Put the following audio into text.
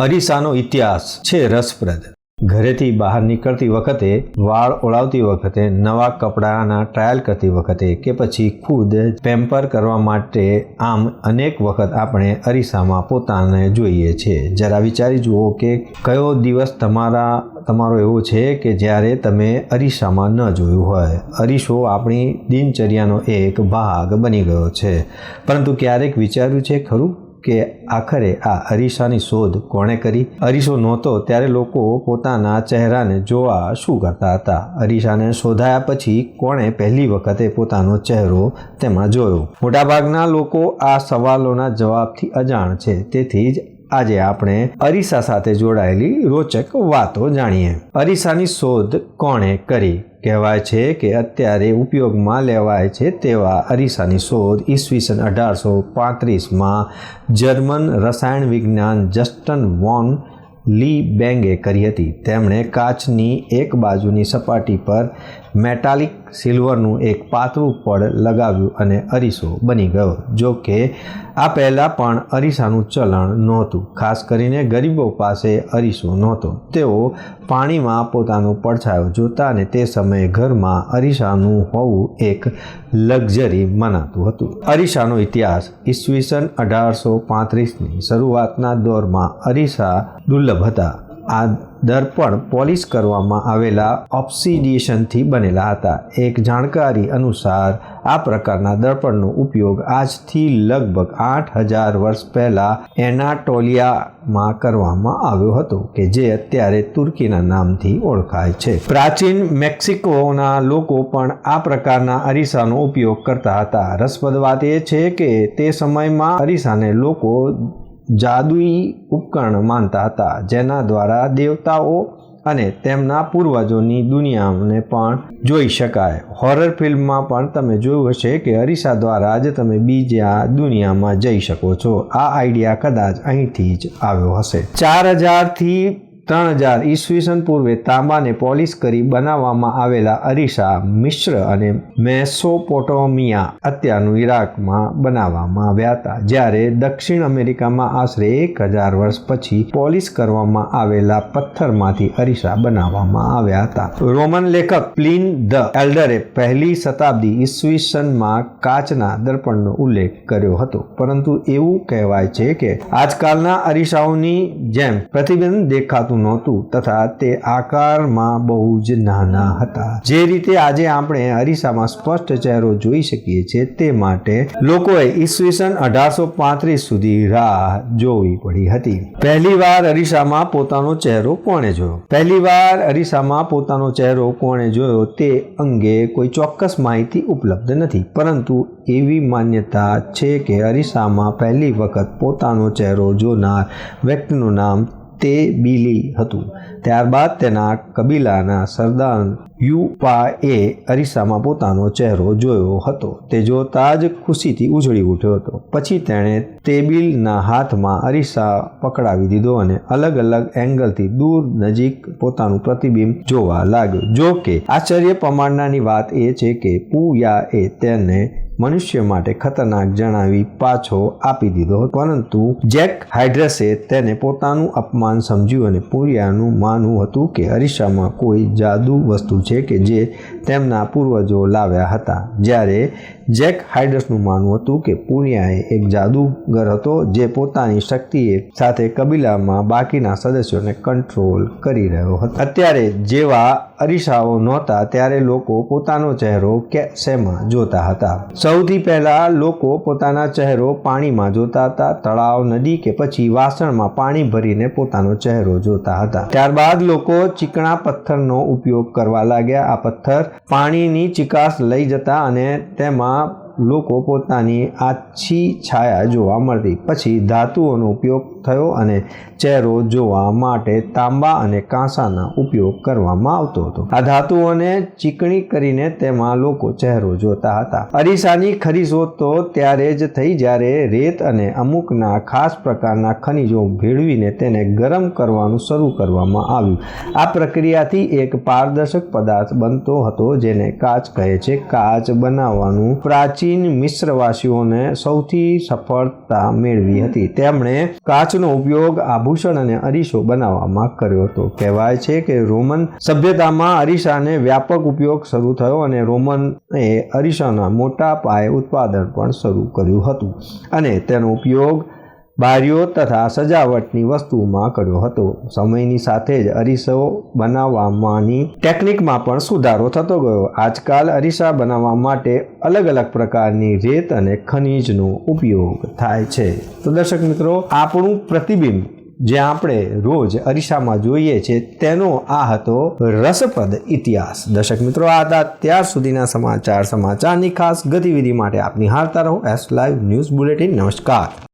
અરીસાનો ઇતિહાસ છે રસપ્રદ. ઘરેથી બહાર નીકળતી વખતે, વાળ ઓળાવતી વખતે, નવા કપડાના ટ્રાયલ કરતી વખતે કે પછી ખુદ પેમ્પર કરવા માટે આમ અનેક વખત આપણે અરીસામાં પોતાને જોઈએ છીએ જરા વિચારી જુઓ કે કયો દિવસ તમારા, તમારો એવો છે કે જ્યારે તમે અરીસામાં ન જોયું હોય. અરીસો આપણી દિનચર્યાનો એક ભાગ બની ગયો છે. પરંતુ ક્યારેક વિચાર્યું છે ખરું? કે આખરે આ અરીસાની શોધ કોણે કરી? અરીસો નહોતો, ત્યારે લોકો પોતાના ચહેરાને જોવા શું કરતા હતા? અરીસાને શોધાયા પછી કોણે પહેલી વખતે પોતાનો ચહેરો તેમાં જોયો? મોટાભાગના લોકો આ સવાલોના જવાબથી અજાણ છે. તેથી જ આજે આપણે અરીસા સાથે જોડાયેલી રોચક વાતો જાણીએ. અરીસાની શોધ કોણે કરી? કહેવાય છે કે અત્યારે ઉપયોગમાં લેવાય છે તેવા અરીસાની શોધ ઈસવીસન અઢારસો પાંત્રીસમાં જર્મન રસાયણ વિજ્ઞાન જસ્ટન વોન લી બેંગે કરી હતી. તેમણે કાચની એક બાજુની સપાટી પર મેટાલિક સિલ્વરનું એક પાતળું પડ લગાવ્યું અને અરીસો બની ગયો, જો કે આ પહેલાં પણ અરીસાનું ચલણ નહોતું. ખાસ કરીને ગરીબો પાસે અરીસો નહોતો. તેઓ પાણીમાં પોતાનો પડછાયો જોતા અને તે સમયે ઘરમાં અરીસાનું હોવું એક લક્ઝરી મનાતું હતું. અરીસાનો ઇતિહાસ ઈસવીસન અઢારસો પાંત્રીસની શરૂઆતના દોરમાં અરીસા દુર્લભ હતા. આ દર્પણ પોલિશ કરવામાં આવેલા ઓપ્સિડિએશનથી બનેલા હતા. એક જાણકારી અનુસાર, આ પ્રકારના દર્પણનો ઉપયોગ આજથી લગભગ આઠ હજાર વર્ષ પહેલાં એનાટોલિયામાં કરવામાં આવ્યો હતો, કે જે અત્યારે તુર્કીના નામથી ઓળખાય છે. પ્રાચીન મેક્સિકોના લોકો પણ આ પ્રકારના અરીસાનો ઉપયોગ કરતા હતા. રસપ્રદ વાત એ છે કે તે સમયમાં અરીસાને લોકો જાદુઈ ઉપકરણ માનતા હતા, જેના દ્વારા દેવતાઓ અને તેમના પૂર્વજોની દુનિયાને પણ જોઈ શકાય. હોરર ફિલ્મમાં પણ તમે જોયું હશે કે અરીસા દ્વારા જ તમે બીજા દુનિયામાં જઈ શકો છો. આ આઈડિયા કદાચ અહીંથી જ આવ્યો હશે. ચાર હજારથી ત્રણ હજાર ઈસવીસન પૂર્વે તાંબાને પોલિશ કરી બનાવવામાં આવેલા અરીસા મિશ્ર અને મેસોપોટોમિયા અત્યારનું ઈરાકમાં બનાવવામાં આવ્યા હતા, જ્યારે દક્ષિણ અમેરિકામાં આશરે એક હજાર વર્ષ પછી પોલિશ કરવામાં આવેલા પથ્થરમાંથી અરીસા બનાવવામાં આવ્યા હતા. રોમન લેખક પ્લિન ધ એલ્ડરે પહેલી શતાબ્દી ઈસવીસનમાં કાચના દર્પણનો ઉલ્લેખ કર્યો હતો, પરંતુ એવું કહેવાય છે કે આજકાલના અરીસાઓની જેમ પ્રતિબિંબ દેખાતું નહોતું તથા તે આકારમાં બહુ જ નાના હતા. જે રીતે આજે આપણે અરીસામાં સ્પષ્ટ ચહેરો જોઈ શકીએ છીએ તે માટે લોકોએ ઈસવીસન અઢારસો પાંત્રીસ સુધી રાહ જોવી પડી હતી. પહેલીવાર અરીસામાં પોતાનો ચહેરો કોણે જોયો? પહેલીવાર અરીસામાં પોતાનો ચહેરો કોણે જોયો તે અંગે કોઈ ચોક્કસ માહિતી ઉપલબ્ધ નથી. પરંતુ એવી માન્યતા છે કે અરીસામાં પહેલી વખત પોતાનો ચહેરો જોનાર વ્યક્તિનું નામ તે બીલી હતું. ત્યારબાદ તેના કબીલાના સરદાર યુપા એ અરીસામાં પોતાનો ચહેરો જોયો હતો. તે જોતા જ ખુશીથી ઉજળી ઉઠ્યો હતો. પછી તેણે તેબીલના હાથમાં અરીસા પકડાવી દીધો અને અલગ અલગ એંગલથી દૂર નજીક પોતાનું પ્રતિબિંબ જોવા લાગ્યો. જો કે આશ્ચર્ય પ્રમાણનાની વાત એ છે કે પુયાએ તેને મનુષ્ય માટે ખતરનાક જણાવી પાછો આપી દીધો પરંતુ જેક હાઇડ્રસે તેને પોતાનું અપમાન સમજ્યું અને પૂરિયાનું માનવું હતું કે અરીસામાં કોઈ જાદુ વસ્તુ છે કે જે તેમના પૂર્વજો લાવ્યા હતા. જ્યારે જેક હાઇડ્રસનું માનવું હતું કે પૂરિયાએ એક જાદુગર હતો જે પોતાની શક્તિએ સાથે કબીલામાં બાકીના સદસ્યોને કંટ્રોલ કરી રહ્યો હતો. અત્યારે જેવા અરીસાઓ નહોતા ત્યારે લોકો પોતાનો ચહેરો કે શેમાં જોતા હતા. સૌથી પહેલા લોકો પોતાના ચહેરો પાણીમાં જોતા હતા, તળાવ, નદી કે પછી વાસણમાં પાણી ભરીને પોતાનો ચહેરો જોતા હતા. ત્યારબાદ લોકો ચીકણા પથ્થરનો ઉપયોગ કરવા લાગ્યા. આ પથ્થર પાણીની ચિકાસ લઈ જતા અને તેમાં લોકો પોતાની આછી છાયા જોવા મળતી. પછી ધાતુઓનો ઉપયોગ થયો અને ચહેરો જોવા માટે તાંબા અને કાંસાના ઉપયોગ કરવામાં આવતો હતો. આ ધાતુઓને ચીકણી કરીને તેમાં લોકો ચહેરો જોતા હતા. અરીસાની ખરી તો ત્યારે જ થઈ જ્યારે રેત અને અમુકના ખાસ પ્રકારના ખનિજો ભેળવીને તેને ગરમ કરવાનું શરૂ કરવામાં આવ્યું. આ પ્રક્રિયાથી એક પારદર્શક પદાર્થ બનતો હતો જેને કાચ કહે છે. કાચ બનાવવાનું પ્રાચીન પ્રાચીન મિશ્રવાસીઓને સૌથી સફળતા મેળવી હતી. તેમણે કાચનો ઉપયોગ આભૂષણ અને અરીસો બનાવવામાં કર્યો હતો. કહેવાય છે કે રોમન સભ્યતામાં અરીસાને વ્યાપક ઉપયોગ શરૂ થયો અને રોમનએ અરીસાના મોટા પાયે ઉત્પાદન પણ શરૂ કર્યું હતું અને તેનો ઉપયોગ બારીઓ તથા સજાવટની વસ્તુમાં કર્યો હતો. સમયની સાથે જ અરીસો બનાવવાની ટેકનિકમાં પણ સુધારો થતો ગયો. આજકાલ અરીસા બનાવવા માટે અલગ અલગ પ્રકારની રેત અને ખનિજનો ઉપયોગ થાય છે. તો દર્શક મિત્રો, આપણું પ્રતિબિંબ જે આપણે રોજ અરીસામાં જોઈએ છે, તેનો આ હતો રસપ્રદ ઇતિહાસ. દર્શક મિત્રો, આ હતા ત્યાર સુધીના સમાચાર. સમાચારની ખાસ ગતિવિધિ માટે આપની હારતા રહો. એસ લાઈવ ન્યૂઝ બુલેટિન નમસ્કાર.